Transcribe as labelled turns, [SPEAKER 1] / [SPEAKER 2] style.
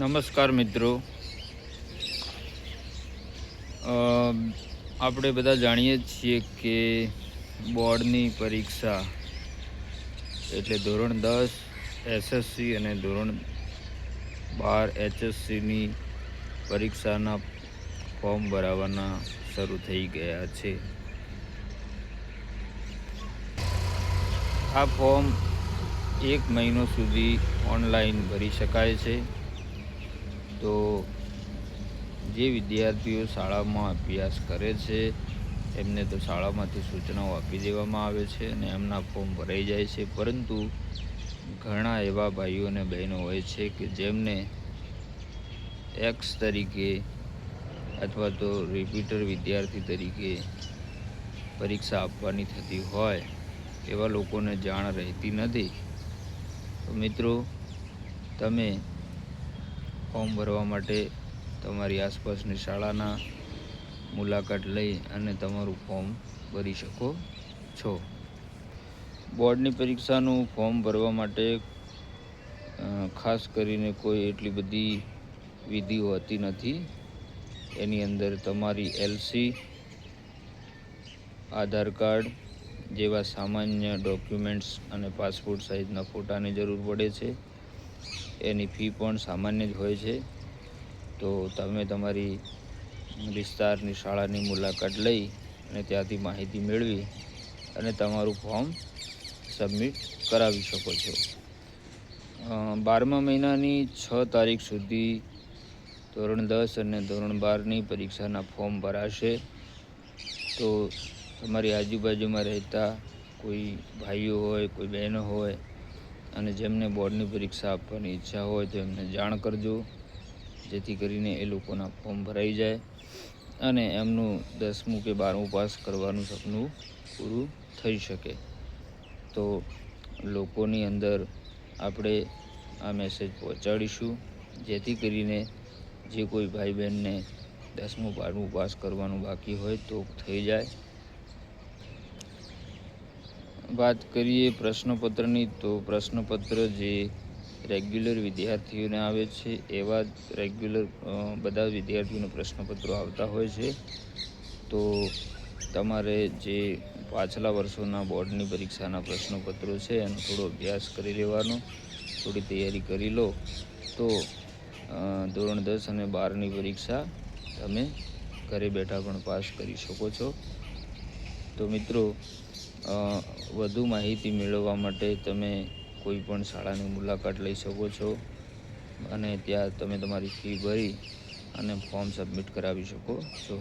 [SPEAKER 1] નમસ્કાર મિત્રો. આપણે બધા જાણીએ છીએ કે બોર્ડની પરીક્ષા એટલે ધોરણ દસ એસએસસી અને ધોરણ બાર એચએસસીની પરીક્ષાના ફોર્મ ભરાવાના શરૂ થઈ ગયા છે. આ ફોર્મ એક મહિનો સુધી ઓનલાઈન ભરી શકાય છે. તો જે વિદ્યાર્થીઓ શાળામાં અભ્યાસ કરે છે, એમને તો શાળામાંથી સૂચનાઓ આપી દેવામાં આવે છે અને એમના ફોર્મ ભરાઈ જાય છે. પરંતુ ઘણા એવા ભાઈઓ અને બહેનો હોય છે કે જેમને એક્સ તરીકે અથવા તો રિપીટર વિદ્યાર્થી તરીકે પરીક્ષા આપવાની થતી હોય, એવા લોકોને જાણ રહેતી નથી. તો મિત્રો, તમે ફોર્મ ભરવા માટે તમારી આસપાસની શાળાના મુલાકાત લઈ અને તમારું ફોર્મ ભરી શકો છો. બોર્ડની પરીક્ષાનું ફોર્મ ભરવા માટે ખાસ કરીને કોઈ એટલી બધી વિધિઓ હોતી નથી. એની અંદર તમારી એલસી, આધાર કાર્ડ જેવા સામાન્ય ડોક્યુમેન્ટ્સ અને પાસપોર્ટ સાઇઝના ફોટાની જરૂર પડે છે. એની ફી પણ સામાન્ય જ હોય છે. તો તમે તમારી વિસ્તારની શાળાની મુલાકાત લઈ અને ત્યાંથી માહિતી મેળવી અને તમારું ફોર્મ સબમિટ કરાવી શકો છો. બારમા મહિનાની છ તારીખ સુધી ધોરણ દસ અને ધોરણ બારની પરીક્ષાના ફોર્મ ભરાશે. તો તમારી આજુબાજુમાં રહેતા કોઈ ભાઈઓ હોય, કોઈ બહેનો હોય અને જેમને બોર્ડની પરીક્ષા આપવાની ઈચ્છા હોય તો એમને જાણ કરજો, જેથી કરીને એ લોકોના ફોર્મ ભરાઈ જાય અને એમનું દસમું કે બારમું પાસ કરવાનું સપનું પૂરું થઈ શકે. તો લોકોની અંદર આપણે આ મેસેજ પહોંચાડીશું, જેથી કરીને જે કોઈ ભાઈ બહેનને દસમું, બારમું પાસ કરવાનું બાકી હોય તો થઈ જાય. વાત કરીએ પ્રશ્નપત્રની, તો પ્રશ્નપત્ર જે રેગ્યુલર વિદ્યાર્થીઓને આવે છે, એવા જ રેગ્યુલર બધા વિદ્યાર્થીઓને પ્રશ્નપત્રો આવતા હોય છે. તો તમારે જે પાછલા વર્ષોના બોર્ડની પરીક્ષાના પ્રશ્નપત્રો છે, એનો થોડો અભ્યાસ કરી લેવાનો, થોડી તૈયારી કરી લો. તો ધોરણ દસ અને બારની પરીક્ષા તમે ઘરે બેઠા પણ પાસ કરી શકો છો. તો મિત્રો વધુ માહિતી મેળવવા માટે તમે કોઈ પણ શાળાની મુલાકાત લઈ શકો છો અને ત્યાં તમે તમારી ફી ભરી અને ફોર્મ સબમિટ કરાવી શકો છો.